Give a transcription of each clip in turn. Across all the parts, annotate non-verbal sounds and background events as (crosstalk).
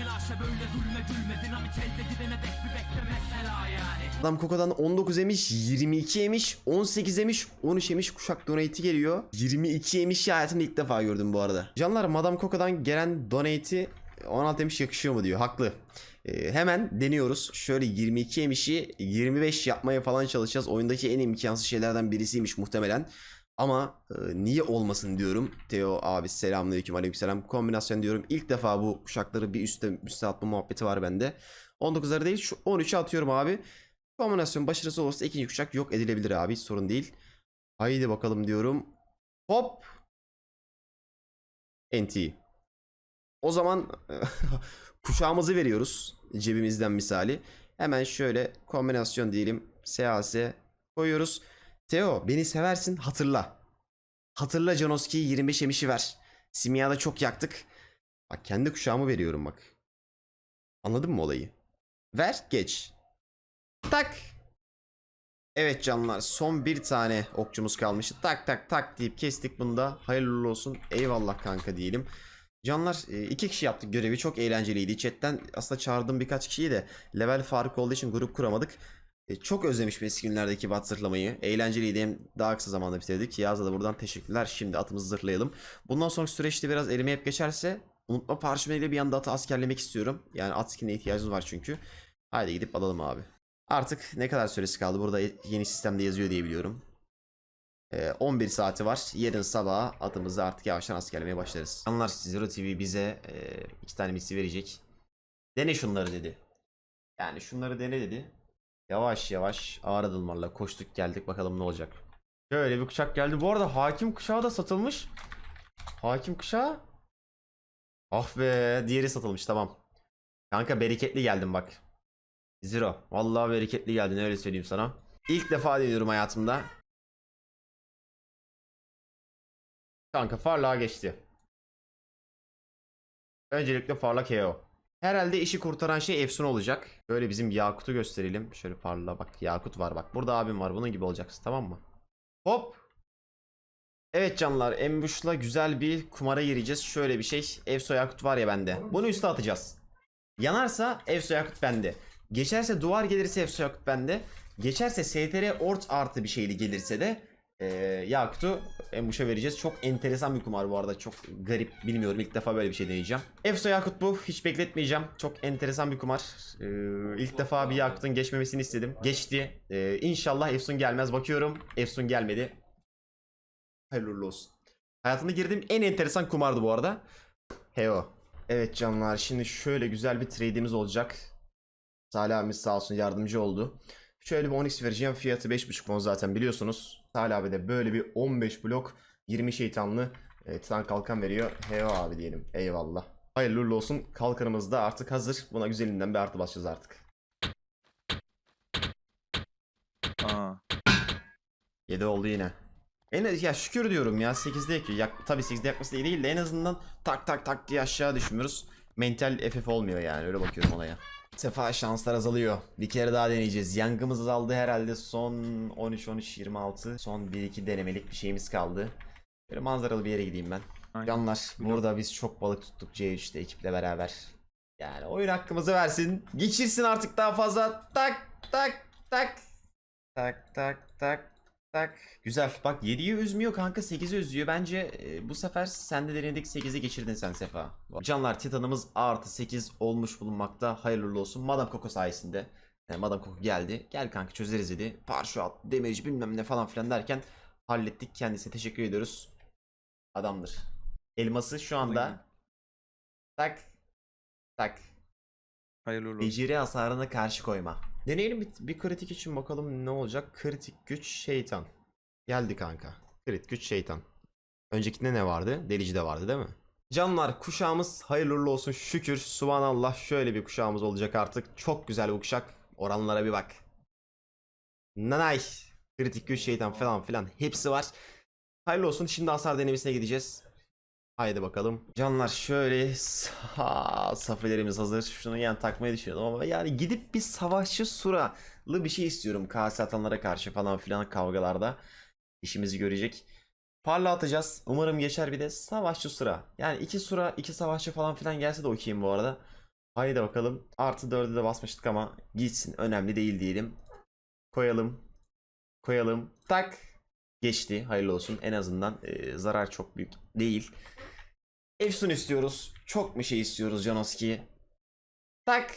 telaşa böyle zulme gülme Dinamit elde gidene dek bir bekle mesela yani Adam Koko'dan 19 emiş, 22 emiş, 18 emiş, 13 emiş kuşak donate'i geliyor. 22 emiş hayatımda ilk defa gördüm bu arada. Canlar Madame Coco'dan gelen donate'i 16 emiş yakışıyor mu diyor. Haklı. Ee, hemen deniyoruz. Şöyle 22 emişi 25 yapmaya falan çalışacağız. Oyundaki en imkansız şeylerden birisiymiş muhtemelen. Ama e, niye olmasın diyorum. Teo abi selamünaleyküm aleykümselam. Kombinasyon diyorum. İlk defa bu kuşakları bir üste üste atma muhabbeti var bende. 19'ları değil şu 13'e atıyorum abi. Kombinasyon başarısı olursa ikinci kuşak yok edilebilir abi. Hiç sorun değil. Haydi bakalım diyorum. Hop. NT. O zaman (laughs) kuşağımızı veriyoruz. Cebimizden misali. Hemen şöyle kombinasyon diyelim. SAS koyuyoruz. Teo beni seversin hatırla. Hatırla Janoski'yi 25 emişi ver. Simya'da çok yaktık. Bak kendi kuşağımı veriyorum bak. Anladın mı olayı? Ver geç. Tak. Evet canlar son bir tane okçumuz kalmıştı. Tak tak tak deyip kestik bunu da. Hayırlı olsun. Eyvallah kanka diyelim. Canlar e, iki kişi yaptık görevi çok eğlenceliydi. Chatten aslında çağırdığım birkaç kişiyi de level fark olduğu için grup kuramadık. E, Çok özlemiş eski günlerdeki bat zırhlamayı. Eğlenceliydi hem daha kısa zamanda bitirdik. Yaz'a da buradan teşekkürler. Şimdi atımızı zırhlayalım. Bundan sonraki süreçte biraz elime hep geçerse unutma parşömeniyle bir anda atı askerlemek istiyorum. Yani at skinine ihtiyacımız var çünkü. Haydi gidip alalım abi. Artık ne kadar süresi kaldı? Burada yeni sistemde yazıyor diye biliyorum. Ee, 11 saati var. Yarın sabah atımızı artık yavaştan askerlemeye başlarız. Anlar Zero TV bize e, iki tane misi verecek. Dene şunları dedi. Yani şunları dene dedi. Yavaş yavaş ağır adımlarla koştuk geldik bakalım ne olacak. Şöyle bir kuşak geldi. Bu arada hakim kuşağı da satılmış. Hakim kuşağı. Ah be diğeri satılmış tamam. Kanka bereketli geldim bak. Zero. Vallahi bereketli geldin öyle söyleyeyim sana. İlk defa deniyorum hayatımda. Kanka farlığa geçti. Öncelikle farlak KO. Herhalde işi kurtaran şey Efsun olacak. Böyle bizim Yakut'u gösterelim. Şöyle parla bak Yakut var bak. Burada abim var. Bunun gibi olacaksın tamam mı? Hop. Evet canlar Embuş'la güzel bir kumara gireceğiz. Şöyle bir şey. Efso Yakut var ya bende. Bunu üste atacağız. Yanarsa Efso Yakut bende. Geçerse duvar gelirse Efso Yakut bende. Geçerse STR Ort artı bir şeyli gelirse de ee, Yakut'u Embuş'a vereceğiz. Çok enteresan bir kumar bu arada. Çok garip. Bilmiyorum. ilk defa böyle bir şey deneyeceğim. Efso Yakut bu. Hiç bekletmeyeceğim. Çok enteresan bir kumar. Ee, ilk defa bir Yakut'un geçmemesini istedim. Geçti. Ee, inşallah Efsun gelmez. Bakıyorum. Efsun gelmedi. Hayırlı olsun. Hayatımda girdiğim en enteresan kumardı bu arada. Heo. Evet canlar şimdi şöyle güzel bir trade'imiz olacak. Salih abimiz sağ olsun yardımcı oldu. Şöyle bir Onyx vereceğim. Fiyatı 5.5 won zaten biliyorsunuz. Salih abi de böyle bir 15 blok 20 şeytanlı e, titan kalkan veriyor. Heo abi diyelim. Eyvallah. Hayırlı uğurlu olsun. Kalkanımız da artık hazır. Buna güzelinden bir artı basacağız artık. Aa. 7 oldu yine. En ya şükür diyorum ya 8'de yakıyor. Yak, tabii 8'de yakması iyi değil de en azından tak tak tak diye aşağı düşmüyoruz. Mental FF olmuyor yani öyle bakıyorum olaya. Sefa şanslar azalıyor. Bir kere daha deneyeceğiz. Yangımız azaldı herhalde son 13 13 26. Son 1 2 denemelik bir şeyimiz kaldı. Böyle manzaralı bir yere gideyim ben. Aynen. Canlar burada biz çok balık tuttuk C3'te ekiple beraber. Yani oyun hakkımızı versin. Geçirsin artık daha fazla. Tak tak tak. Tak tak tak tak. Güzel. Bak 7'yi üzmüyor kanka 8'i üzüyor. Bence e, bu sefer sen de denedik 8'i geçirdin sen Sefa. Canlar Titan'ımız artı 8 olmuş bulunmakta. Hayırlı olsun. Madame Coco sayesinde. Yani Madame Coco geldi. Gel kanka çözeriz dedi. Parşu at, demeci bilmem ne falan filan derken hallettik. Kendisine teşekkür ediyoruz. Adamdır. Elması şu anda tak tak Hayırlı olsun. Beceri hasarına karşı koyma. Deneyelim bir, bir kritik için bakalım ne olacak. Kritik güç şeytan. Geldi kanka. Kritik güç şeytan. Öncekinde ne vardı? Delici de vardı değil mi? Canlar kuşağımız hayırlı olsun şükür. Subhanallah şöyle bir kuşağımız olacak artık. Çok güzel bu kuşak. Oranlara bir bak. Nanay. Kritik güç şeytan falan filan hepsi var. Hayırlı olsun şimdi hasar denemesine gideceğiz. Haydi bakalım. Canlar şöyle ha, safelerimiz hazır. Şunu yan takmayı düşünüyordum ama yani gidip bir savaşçı suralı bir şey istiyorum. Kase atanlara karşı falan filan kavgalarda işimizi görecek. Parla atacağız. Umarım geçer bir de savaşçı sura. Yani iki sura, iki savaşçı falan filan gelse de okuyayım bu arada. Haydi bakalım. Artı 4'e de basmıştık ama gitsin. Önemli değil diyelim. Koyalım. Koyalım. Tak. Geçti. Hayırlı olsun. En azından e, zarar çok büyük değil. Efsun istiyoruz. Çok mu şey istiyoruz Janoski? Tak.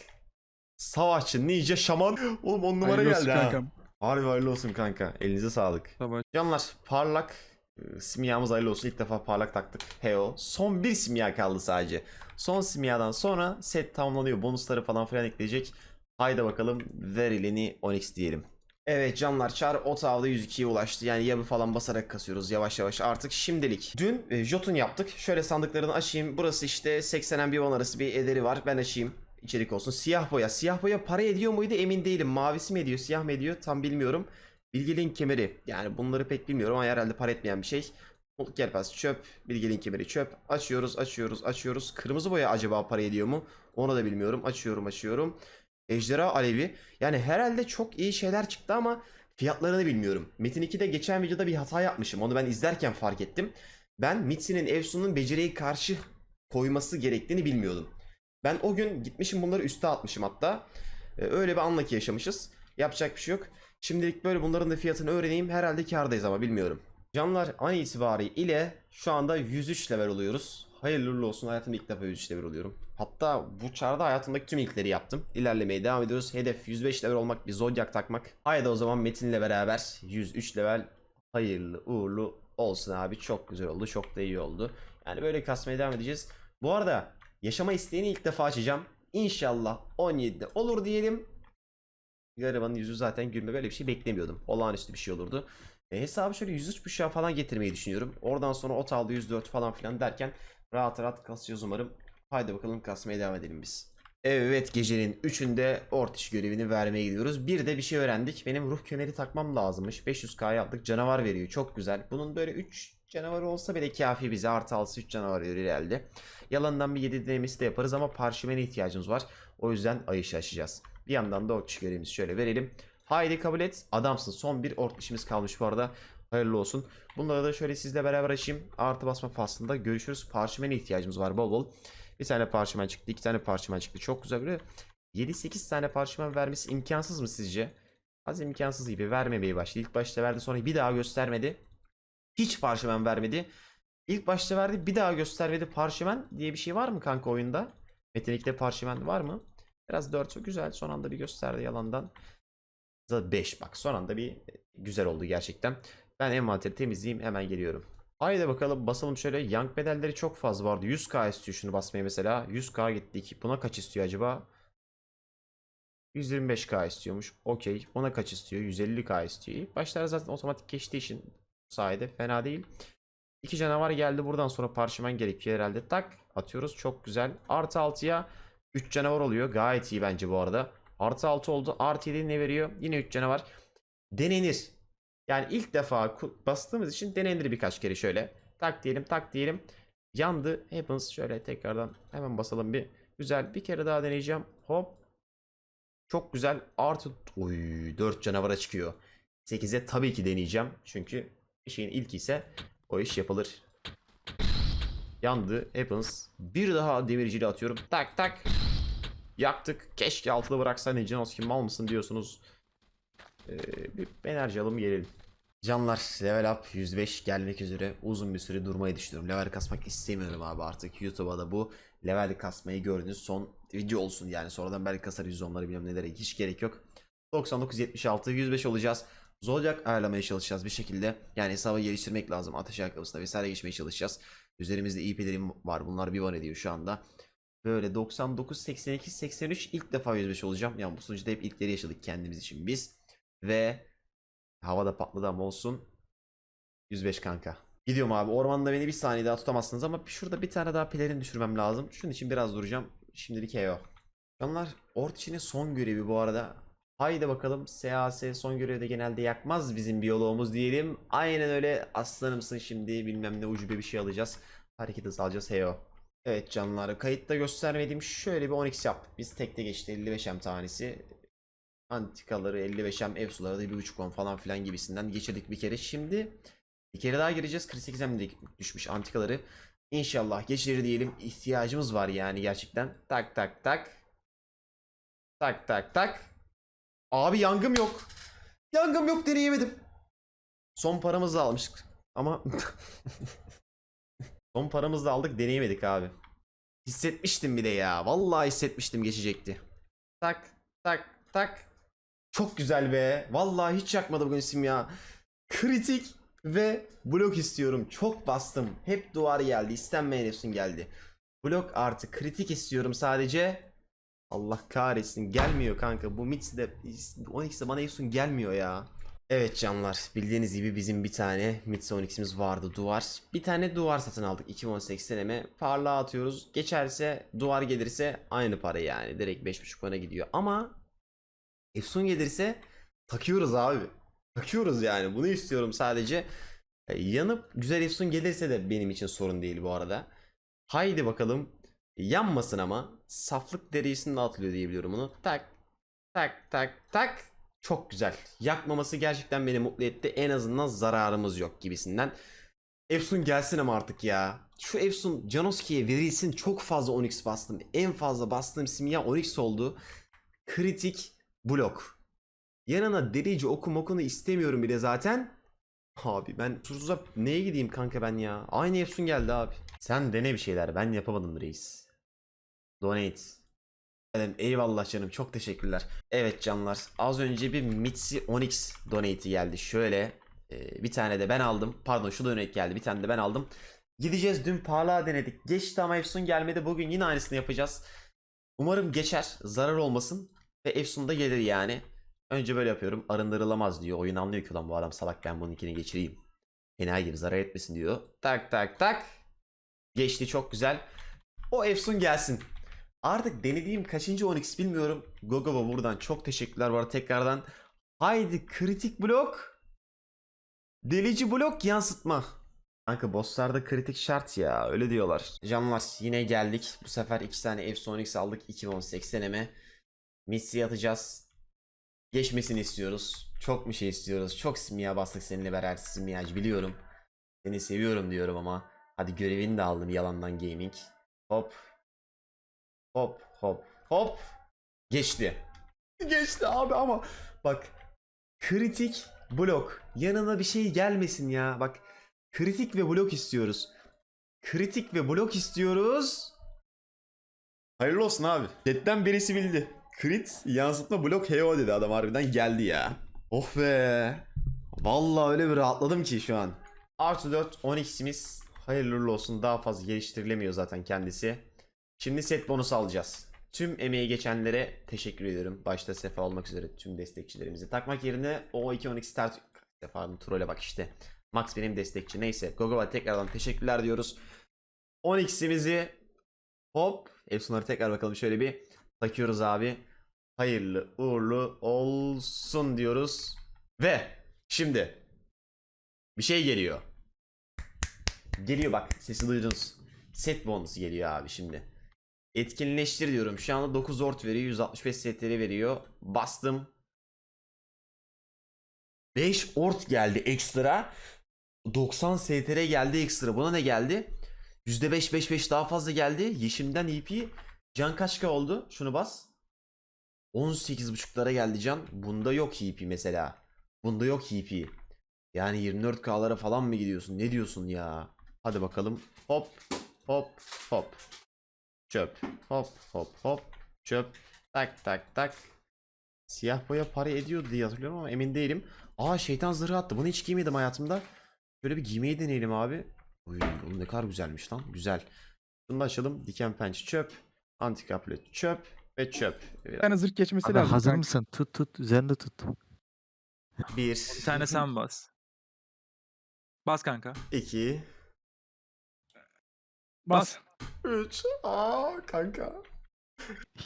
Savaşçı, ninja, şaman. (gasps) Oğlum 10 numara Hayırlı geldi ha. kankam. Harbi hayırlı olsun kanka. Elinize sağlık. Sabah Canlar parlak e, simyamız hayırlı olsun. İlk defa parlak taktık. Heo. Son bir simya kaldı sadece. Son simyadan sonra set tamamlanıyor. Bonusları falan filan ekleyecek. Haydi bakalım verileni Onyx diyelim. Evet canlar Char Otav'da 102'ye ulaştı. Yani yabı falan basarak kasıyoruz yavaş yavaş artık şimdilik. Dün e, Jotun yaptık. Şöyle sandıklarını açayım. Burası işte 80'en bir 10 arası bir ederi var. Ben açayım. İçerik olsun. Siyah boya. Siyah boya para ediyor muydu emin değilim. Mavisi mi ediyor siyah mı ediyor tam bilmiyorum. Bilgeliğin kemeri. Yani bunları pek bilmiyorum ama herhalde para etmeyen bir şey. Mutluluk Gelpez çöp. Bilgeliğin kemeri çöp. Açıyoruz, açıyoruz, açıyoruz. Kırmızı boya acaba para ediyor mu? Onu da bilmiyorum. Açıyorum, açıyorum. Ejderha Alevi. Yani herhalde çok iyi şeyler çıktı ama fiyatlarını bilmiyorum. Metin 2'de geçen videoda bir hata yapmışım. Onu ben izlerken fark ettim. Ben Mitsi'nin Evsun'un beceriye karşı koyması gerektiğini bilmiyordum. Ben o gün gitmişim bunları üste atmışım hatta. Ee, öyle bir anla yaşamışız. Yapacak bir şey yok. Şimdilik böyle bunların da fiyatını öğreneyim. Herhalde kârdayız ama bilmiyorum. Canlar an itibariyle şu anda 103 level oluyoruz. Hayırlı olsun hayatımda ilk defa 103 level oluyorum. Hatta bu çarda hayatımdaki tüm ilkleri yaptım. İlerlemeye devam ediyoruz. Hedef 105 level olmak, bir zodyak takmak. Haydi o zaman Metin'le beraber 103 level hayırlı uğurlu olsun abi. Çok güzel oldu. Çok da iyi oldu. Yani böyle kasmaya devam edeceğiz. Bu arada yaşama isteğini ilk defa açacağım. İnşallah 17'de olur diyelim. Garibanın yüzü zaten gülme böyle bir şey beklemiyordum. Olağanüstü bir şey olurdu. E, hesabı şöyle 103 buçuğa falan getirmeyi düşünüyorum. Oradan sonra ot aldı 104 falan filan derken rahat rahat kasacağız umarım. Haydi bakalım kasmaya devam edelim biz. Evet gecenin 3'ünde ortiş görevini vermeye gidiyoruz. Bir de bir şey öğrendik. Benim ruh kemeri takmam lazımmış. 500k yaptık. Canavar veriyor. Çok güzel. Bunun böyle 3 canavarı olsa bile kafi bize. Artı alsı 3 canavar verir herhalde. Yalandan bir 7 denemesi de yaparız ama parşömene ihtiyacımız var. O yüzden ayışı açacağız. Bir yandan da ortiş görevimizi şöyle verelim. Haydi kabul et. Adamsın. Son bir ort işimiz kalmış bu arada. Hayırlı olsun. Bunları da şöyle sizle beraber açayım. Artı basma faslında görüşürüz. Parşömene ihtiyacımız var bol bol. Bir tane parşömen çıktı. iki tane parşömen çıktı. Çok güzel böyle 7-8 tane parşömen vermesi imkansız mı sizce? Az imkansız gibi vermemeye başladı. İlk başta verdi sonra bir daha göstermedi. Hiç parşömen vermedi. İlk başta verdi bir daha göstermedi. Parşömen diye bir şey var mı kanka oyunda? Metin 2'de parşömen var mı? Biraz 4 güzel. Son anda bir gösterdi yalandan. 5 bak son anda bir güzel oldu gerçekten. Ben envanteri temizleyeyim hemen geliyorum. Haydi bakalım basalım şöyle. Yank bedelleri çok fazla vardı. 100k istiyor şunu basmaya mesela. 100k gitti. Buna kaç istiyor acaba? 125k istiyormuş. Okey. Buna kaç istiyor? 150k istiyor. İlk zaten otomatik geçtiği için sayede fena değil. İki canavar geldi. Buradan sonra parşömen gerekiyor herhalde. Tak atıyoruz. Çok güzel. Artı 6'ya 3 canavar oluyor. Gayet iyi bence bu arada. Artı 6 oldu. Artı 7 ne veriyor? Yine 3 canavar. Denenir. Yani ilk defa bastığımız için denenir birkaç kere şöyle. Tak diyelim tak diyelim. Yandı. Happens şöyle tekrardan hemen basalım bir. Güzel bir kere daha deneyeceğim. Hop. Çok güzel. Artı Oy, 4 canavara çıkıyor. 8'e tabii ki deneyeceğim. Çünkü şeyin ilki ise o iş yapılır. Yandı. Happens. Bir daha demircili atıyorum. Tak tak. Yaktık. Keşke altıda bıraksaydın Janoski mal mısın diyorsunuz. Ee, bir enerji alalım gelelim. Canlar level up 105 gelmek üzere uzun bir süre durmayı düşünüyorum. Level kasmak istemiyorum abi artık. YouTube'a da bu level kasmayı gördüğünüz son video olsun yani. Sonradan belki kasar 110'ları bilmem nelere hiç gerek yok. 99 76 105 olacağız. Zodiac ayarlamaya çalışacağız bir şekilde. Yani hesabı geliştirmek lazım. Ateş ayakkabısına vesaire geçmeye çalışacağız. Üzerimizde IP'lerim var. Bunlar bir var ediyor şu anda. Böyle 99, 82, 83 ilk defa 105 olacağım. Yani bu sunucuda hep ilkleri yaşadık kendimiz için biz. Ve havada patladı ama olsun. 105 kanka. Gidiyorum abi. Ormanda beni bir saniye daha tutamazsınız ama şurada bir tane daha pelerin düşürmem lazım. Şunun için biraz duracağım. Şimdilik EO. Canlar Ort içinin son görevi bu arada. Haydi bakalım SAS son görevde genelde yakmaz bizim biyoloğumuz diyelim. Aynen öyle aslanımsın şimdi bilmem ne ucube bir şey alacağız. Hareket hızı alacağız heyo. Evet canlar kayıtta göstermediğim şöyle bir 10x yaptık. Biz tekte geçti 55M tanesi. Antikaları 55M ev suları da 1.5 10 falan filan gibisinden geçirdik bir kere. Şimdi bir kere daha gireceğiz. 48M de düşmüş antikaları. İnşallah geçirir diyelim. İhtiyacımız var yani gerçekten. Tak tak tak. Tak tak tak. Abi yangım yok. Yangım yok deneyemedim. Son paramızı da almıştık. Ama (laughs) son paramızı da aldık deneyemedik abi. Hissetmiştim bir de ya. Vallahi hissetmiştim geçecekti. Tak tak tak. Çok güzel be. Vallahi hiç yakmadı bugün isim ya. Kritik ve blok istiyorum. Çok bastım. Hep duvar geldi. İstenmeyen efsun geldi. Blok artı kritik istiyorum sadece. Allah kahretsin gelmiyor kanka. Bu Mitsi de 12'si bana efsun gelmiyor ya. Evet canlar bildiğiniz gibi bizim bir tane Mitsi 12'simiz vardı duvar. Bir tane duvar satın aldık 2018 seneme. Parlağa atıyoruz. Geçerse duvar gelirse aynı para yani. Direkt 5.5 bana gidiyor. Ama Efsun gelirse takıyoruz abi. Takıyoruz yani. Bunu istiyorum sadece. E, Yanıp güzel Efsun gelirse de benim için sorun değil bu arada. Haydi bakalım. Yanmasın ama. Saflık derecesinde atılıyor diye biliyorum bunu. Tak. Tak tak tak. Çok güzel. Yakmaması gerçekten beni mutlu etti. En azından zararımız yok gibisinden. Efsun gelsin ama artık ya. Şu Efsun Janoski'ye verilsin. Çok fazla Onyx bastım. En fazla bastığım simya Onyx oldu. Kritik blok. Yanına delici oku mokunu istemiyorum bile zaten. Abi ben Sursuz'a neye gideyim kanka ben ya? Aynı Efsun geldi abi. Sen dene bir şeyler. Ben yapamadım reis. Donate. Efendim, eyvallah canım çok teşekkürler. Evet canlar az önce bir Mitsi Onyx donate'i geldi. Şöyle e, bir tane de ben aldım. Pardon şu donate geldi bir tane de ben aldım. Gideceğiz dün parlağa denedik. Geçti ama Efsun gelmedi. Bugün yine aynısını yapacağız. Umarım geçer. Zarar olmasın. Ve Efsun da gelir yani. Önce böyle yapıyorum. Arındırılamaz diyor. Oyun anlıyor ki lan bu adam salak ben bununkini geçireyim. Fena gibi zarar etmesin diyor. Tak tak tak. Geçti çok güzel. O Efsun gelsin. Artık denediğim kaçıncı Onyx bilmiyorum. Gogoba buradan çok teşekkürler arada tekrardan. Haydi kritik blok. Delici blok yansıtma. Kanka bosslarda kritik şart ya öyle diyorlar. Canlar yine geldik. Bu sefer iki tane Efsun Onyx aldık 2018 seneme. Missi atacağız. Geçmesini istiyoruz. Çok bir şey istiyoruz. Çok simya bastık seninle beraber simyacı biliyorum. Seni seviyorum diyorum ama. Hadi görevini de aldım yalandan gaming. Hop. Hop hop hop. Geçti. Geçti abi ama bak kritik blok. Yanına bir şey gelmesin ya. Bak kritik ve blok istiyoruz. Kritik ve blok istiyoruz. Hayırlı olsun abi. Chatten birisi bildi. Crit yansıtma blok HO dedi adam harbiden geldi ya. Oh be. Vallahi öyle bir rahatladım ki şu an. Artı 4 12'simiz hayırlı olsun. Daha fazla geliştirilemiyor zaten kendisi. Şimdi set bonus alacağız. Tüm emeği geçenlere teşekkür ediyorum. Başta Sefa olmak üzere tüm destekçilerimizi. Takmak yerine o 2 12 start Sefa'nın trole bak işte. Max benim destekçi. Neyse Gogova tekrardan teşekkürler diyoruz. 12'simizi hop Efsunları tekrar bakalım şöyle bir takıyoruz abi. Hayırlı uğurlu olsun diyoruz. Ve şimdi bir şey geliyor. Geliyor bak sesi duydunuz. Set bonusu geliyor abi şimdi. Etkinleştir diyorum. Şu anda 9 ort veriyor. 165 setleri veriyor. Bastım. 5 ort geldi ekstra. 90 STR geldi ekstra. Buna ne geldi? %5 5 5 daha fazla geldi. Yeşimden EP can kaç oldu? Şunu bas. 18.5'lara geldi can. Bunda yok EP mesela. Bunda yok EP. Yani 24K'lara falan mı gidiyorsun? Ne diyorsun ya? Hadi bakalım. Hop hop hop. Çöp. Hop hop hop. Çöp. Tak tak tak. Siyah boya para ediyordu diye hatırlıyorum ama emin değilim. Aa şeytan zırhı attı. Bunu hiç giymedim hayatımda. Şöyle bir giymeyi deneyelim abi. Oy, oğlum ne kadar güzelmiş lan. Güzel. Bunu da açalım. Diken penç çöp. Antikaplet çöp. Ve çöp. Bir tane zırh geçmesi Abi lazım. hazır kanka. mısın? Tut tut üzerinde tut. Bir. Bir tane sen bas. Bas kanka. iki. Bas. Üç. Aa kanka.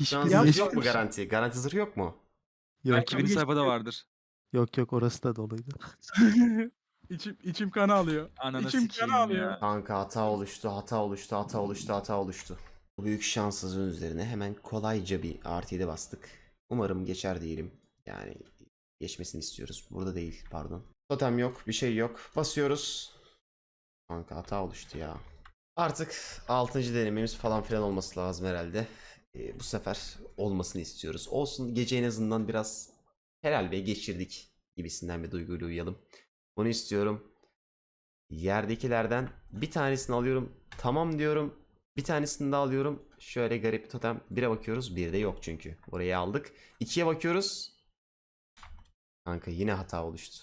Şu an Hiçbir zırh yok mu garanti? Garanti zırh yok mu? yok, Belki birinci geçti. sayfada vardır. yok yok orası da doluydu. (laughs) içim, içim kanı alıyor. Ananı İçim sikeyim kan ağlıyor. ya. Kanka hata oluştu, hata oluştu, hata oluştu, hata oluştu. Bu büyük şanssızlığın üzerine hemen kolayca bir artı 7 bastık. Umarım geçer diyelim. Yani geçmesini istiyoruz. Burada değil pardon. Totem yok, bir şey yok. Basıyoruz. Kanka hata oluştu ya. Artık 6. denememiz falan filan olması lazım herhalde. e, bu sefer olmasını istiyoruz. Olsun gece en azından biraz helal ve geçirdik gibisinden bir duyguyla uyuyalım. Bunu istiyorum. Yerdekilerden bir tanesini alıyorum. Tamam diyorum. Bir tanesini daha alıyorum. Şöyle garip bir totem. Bire bakıyoruz. Bir de yok çünkü. Orayı aldık. İkiye bakıyoruz. Kanka yine hata oluştu.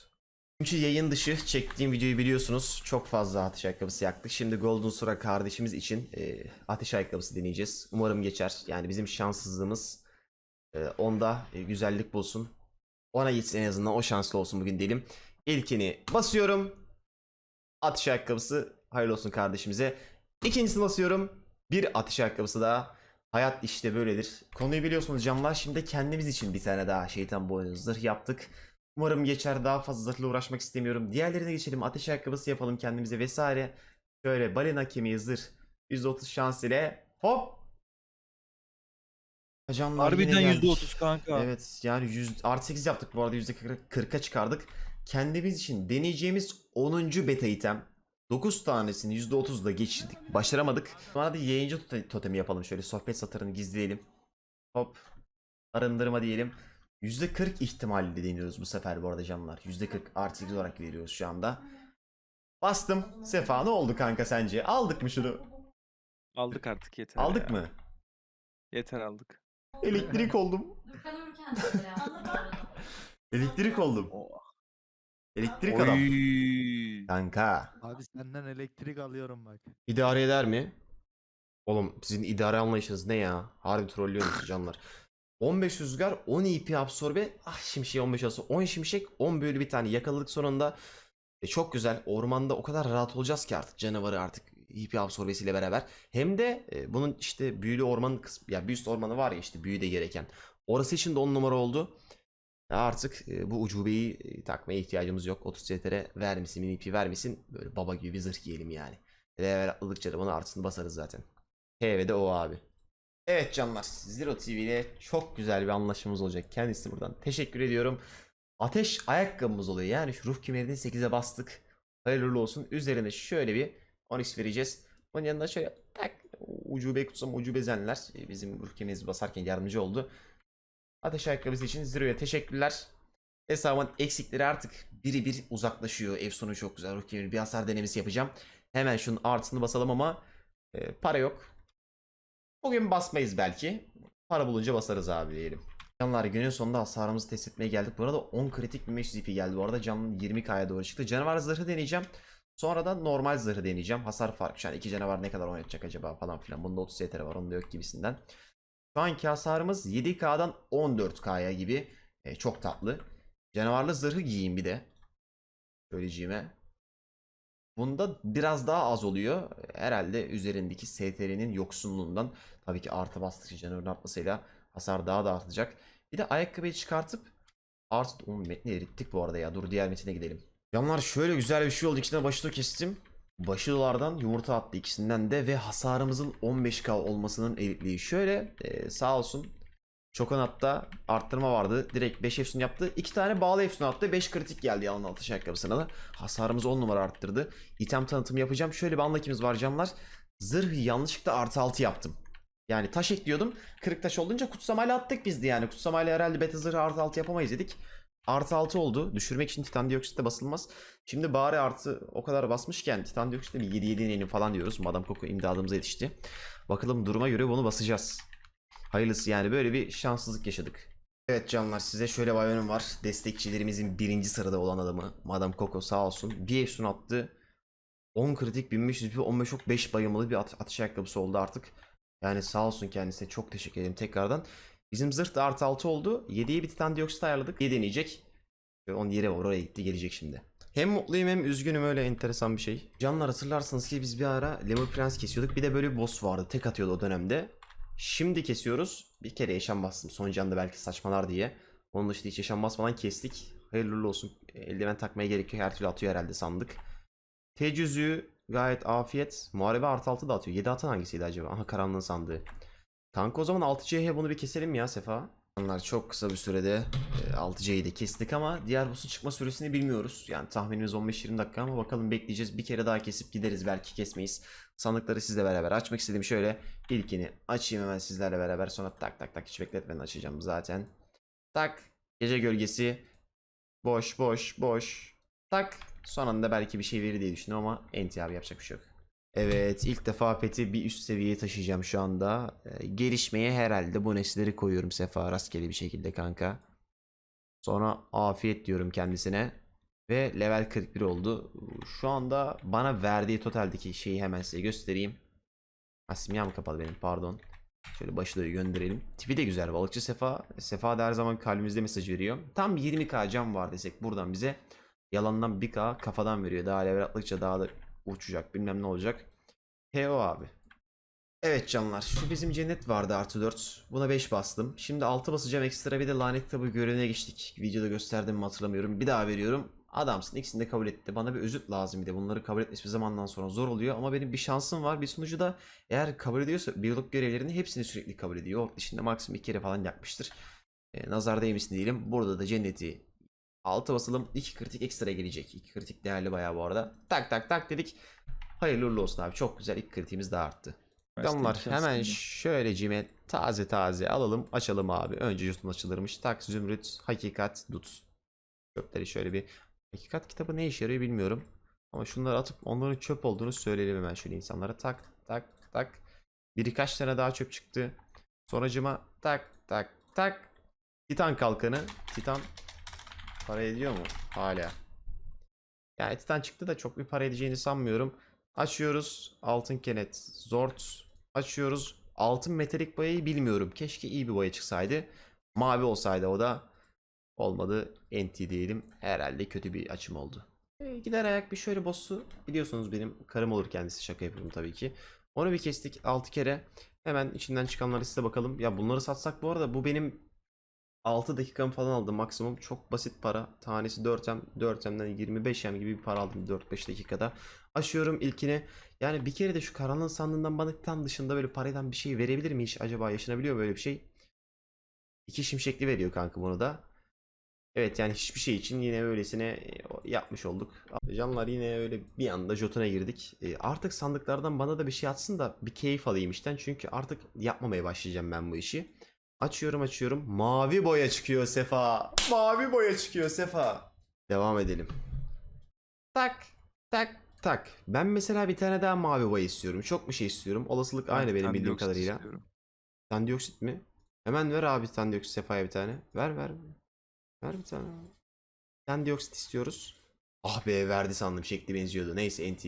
Çünkü yayın dışı çektiğim videoyu biliyorsunuz. Çok fazla ateş ayakkabısı yaktık. Şimdi Golden Sura kardeşimiz için e, ateş ayakkabısı deneyeceğiz. Umarım geçer. Yani bizim şanssızlığımız e, onda e, güzellik bulsun. Ona gitsin en azından o şanslı olsun bugün diyelim. İlkini basıyorum. Atış ayakkabısı hayırlı olsun kardeşimize. İkincisini basıyorum. Bir atış ayakkabısı daha. Hayat işte böyledir. Konuyu biliyorsunuz canlar. Şimdi kendimiz için bir tane daha şeytan boynu zırh yaptık. Umarım geçer. Daha fazla zırhla uğraşmak istemiyorum. Diğerlerine geçelim. Ateş ayakkabısı yapalım kendimize vesaire. Şöyle balina kemiği zırh. %30 şans ile hop. Canlar Harbiden geldik. %30 kanka. Evet yani 100, artı 8 yaptık bu arada %40'a çıkardık. Kendimiz için deneyeceğimiz 10. beta item. 9 tanesini %30'da geçirdik. Başaramadık. Bana da yayıncı tote- totemi yapalım. Şöyle sohbet satırını gizleyelim. Hop. Arındırma diyelim. %40 ihtimalle deniyoruz bu sefer bu arada canlar. %40 artı 8 olarak veriyoruz şu anda. Bastım. Sefa ne oldu kanka sence? Aldık mı şunu? Aldık artık yeter Aldık ya. mı? Yeter aldık. Elektrik oldum. Elektrik oldum. Elektrik adam. Oy. Kanka. Abi senden elektrik alıyorum bak. İdare eder mi? Oğlum sizin idare anlayışınız ne ya? Harbi trollüyorsunuz canlar. 15 rüzgar, 10 EP absorbe. Ah şimşek 15 olsa 10 şimşek, 10 böyle bir tane yakaladık sonunda. E, çok güzel. Ormanda o kadar rahat olacağız ki artık canavarı artık EP absorbesiyle beraber. Hem de e, bunun işte büyülü orman kısmı, ya büyüsü ormanı var ya işte büyü de gereken. Orası için de 10 numara oldu. Artık e, bu ucubeyi e, takmaya ihtiyacımız yok. 30 CTR vermesin, mini EP vermesin. Böyle baba gibi bir zırh giyelim yani. Level atladıkça da bana artısını basarız zaten. H de O abi. Evet canlar Zero TV ile çok güzel bir anlaşmamız olacak. Kendisine buradan teşekkür ediyorum. Ateş ayakkabımız oluyor. Yani şu ruh kemerini 8'e bastık. Hayırlı olsun. Üzerine şöyle bir Onyx vereceğiz. Onun yanında şöyle tak ucube kutsam ucube zenler e, bizim ruh kemerimizi basarken yardımcı oldu. Ateş ayakkabısı için Zero'ya teşekkürler. Hesabın eksikleri artık biri bir uzaklaşıyor. Ev sonu çok güzel. Kemeri bir hasar denemesi yapacağım. Hemen şunun artısını basalım ama e, para yok. Bugün basmayız belki. Para bulunca basarız abi diyelim. Canlar günün sonunda hasarımızı test etmeye geldik. Bu arada 10 kritik 1500 IP geldi. Bu arada canlı 20k'ya doğru çıktı. Canavar zırhı deneyeceğim. Sonra da normal zırhı deneyeceğim. Hasar farkı. An iki canavar ne kadar oynatacak acaba falan filan. Bunda 30 CTR var. Onda yok gibisinden. Şu anki hasarımız 7K'dan 14K'ya gibi. E, çok tatlı. Canavarlı zırhı giyeyim bir de. Söyleyeceğime. Bunda biraz daha az oluyor. Herhalde üzerindeki STR'nin yoksunluğundan tabii ki artı bastıkça canavarın artmasıyla hasar daha da artacak. Bir de ayakkabıyı çıkartıp artı Oğlum metni erittik bu arada ya. Dur diğer metine gidelim. Canlar şöyle güzel bir şey oldu. İkisine başı da kestim. Başı dolardan yumurta attı ikisinden de ve hasarımızın 15k olmasının eritliği. Şöyle e, sağ olsun Çokan hatta arttırma vardı. Direkt 5 efsun yaptı. 2 tane bağlı efsun attı. 5 kritik geldi yalan atış ayakkabısına da. Hasarımızı 10 numara arttırdı. İtem tanıtımı yapacağım. Şöyle bir anlakimiz var canlar. Zırhı yanlışlıkla artı 6 yaptım. Yani taş ekliyordum. Kırık taş olunca kutsamayla attık biz de yani. Kutsamayla herhalde beta zırhı artı 6 yapamayız dedik. Artı 6 oldu. Düşürmek için titan dioksit de basılmaz. Şimdi bari artı o kadar basmışken titan dioksit de bir 7 7 inelim falan diyoruz. Madam Coco imdadımıza yetişti. Bakalım duruma göre bunu basacağız. Hayırlısı yani böyle bir şanssızlık yaşadık. Evet canlar size şöyle bayonum var. Destekçilerimizin birinci sırada olan adamı Madame Coco sağ olsun. Bir efsun attı. 10 kritik 1500 bir 15 ok 5 bayılmalı bir at atış ayakkabısı oldu artık. Yani sağ olsun kendisine çok teşekkür ederim tekrardan. Bizim zırh da artı 6 oldu. 7'ye bir titan dioksit ayarladık. 7 deneyecek. Onun yere var oraya gitti gelecek şimdi. Hem mutluyum hem üzgünüm öyle enteresan bir şey. Canlar hatırlarsınız ki biz bir ara Lemur Prens kesiyorduk. Bir de böyle bir boss vardı. Tek atıyordu o dönemde. Şimdi kesiyoruz. Bir kere yaşam bastım. Son canda belki saçmalar diye. Onun dışında hiç yaşam basmadan kestik. Hayırlı olsun. Eldiven takmaya gerek yok. Her türlü atıyor herhalde sandık. Tecüzü gayet afiyet. Muharebe artı 6 da atıyor. 7 atan hangisiydi acaba? Aha karanlığın sandığı. Kanka o zaman 6CH bunu bir keselim ya Sefa. Onlar çok kısa bir sürede e, 6C'yi de kestik ama diğer boss'un çıkma süresini bilmiyoruz. Yani tahminimiz 15-20 dakika ama bakalım bekleyeceğiz. Bir kere daha kesip gideriz belki kesmeyiz. Sandıkları sizle beraber açmak istedim. Şöyle ilkini açayım hemen sizlerle beraber. Sonra tak tak tak hiç bekletmeden açacağım zaten. Tak. Gece gölgesi. Boş boş boş. Tak. Son anda belki bir şey verir diye düşündüm ama NT abi yapacak bir şey yok. Evet ilk defa peti bir üst seviyeye taşıyacağım şu anda. Ee, gelişmeye herhalde bu nesleri koyuyorum Sefa rastgele bir şekilde kanka. Sonra afiyet diyorum kendisine. Ve level 41 oldu. Şu anda bana verdiği totaldeki şeyi hemen size göstereyim. Ha simyam kapalı benim pardon. Şöyle başlığı gönderelim. Tipi de güzel balıkçı Sefa. Sefa da her zaman kalbimizde mesaj veriyor. Tam 20k can var desek buradan bize. Yalandan 1k kafadan veriyor. Daha level attıkça daha da uçacak bilmem ne olacak. Heo abi. Evet canlar şu bizim cennet vardı artı 4. Buna 5 bastım. Şimdi 6 basacağım ekstra bir de lanet kitabı görevine geçtik. Videoda gösterdim mi hatırlamıyorum. Bir daha veriyorum. Adamsın ikisini de kabul etti. Bana bir özüt lazım bir de. Bunları kabul etmesi bir zamandan sonra zor oluyor. Ama benim bir şansım var. Bir sunucu da eğer kabul ediyorsa biyolog görevlerini hepsini sürekli kabul ediyor. Ort dışında maksimum 2 kere falan yapmıştır. E, nazar değmesin diyelim. Burada da cenneti 6 basalım. 2 kritik ekstra gelecek. 2 kritik değerli bayağı bu arada. Tak tak tak dedik. Hayırlı uğurlu olsun abi. Çok güzel. İlk kritiğimiz daha arttı. Damlar hemen şöyle cime taze taze alalım açalım abi. Önce jutun açılırmış. Tak zümrüt hakikat dut. Çöpleri şöyle bir hakikat kitabı ne işe yarıyor bilmiyorum. Ama şunları atıp onların çöp olduğunu söyleyelim hemen şöyle insanlara. Tak tak tak. Birkaç tane daha çöp çıktı. Sonracıma tak tak tak. Titan kalkanı. Titan para ediyor mu? Hala. Yani Titan çıktı da çok bir para edeceğini sanmıyorum. Açıyoruz. Altın kenet. Zort. Açıyoruz. Altın metalik boyayı bilmiyorum. Keşke iyi bir boya çıksaydı. Mavi olsaydı o da olmadı. NT diyelim. Herhalde kötü bir açım oldu. E, gider ayak bir şöyle boss'u biliyorsunuz benim karım olur kendisi şaka yapıyorum tabii ki. Onu bir kestik 6 kere. Hemen içinden çıkanları size bakalım. Ya bunları satsak bu arada bu benim 6 dakikamı falan aldı maksimum. Çok basit para. Tanesi 4M. 4M'den 25M gibi bir para aldım 4-5 dakikada. Açıyorum ilkini. Yani bir kere de şu karanlığın sandığından bana tam dışında böyle paradan bir şey verebilir mi hiç? Acaba yaşanabiliyor böyle bir şey? İki şimşekli veriyor kanka bunu da. Evet yani hiçbir şey için yine öylesine e, yapmış olduk. Canlar yine öyle bir anda Jotun'a girdik. E, Artık sandıklardan bana da bir şey atsın da bir keyif alayım işten. Çünkü artık yapmamaya başlayacağım ben bu işi. Açıyorum açıyorum. Mavi boya çıkıyor Sefa. Mavi boya çıkıyor Sefa. Devam edelim. Tak tak tak. Ben mesela bir tane daha mavi boya istiyorum. Çok bir şey istiyorum. Olasılık aynı benim bildiğim kadarıyla. Tandioksit mi? Hemen ver abi tandioksit Sefa'ya bir tane. Ver ver. Ver bir tane. Tandioksit istiyoruz. Ah be verdi sandım şekli benziyordu. Neyse NT.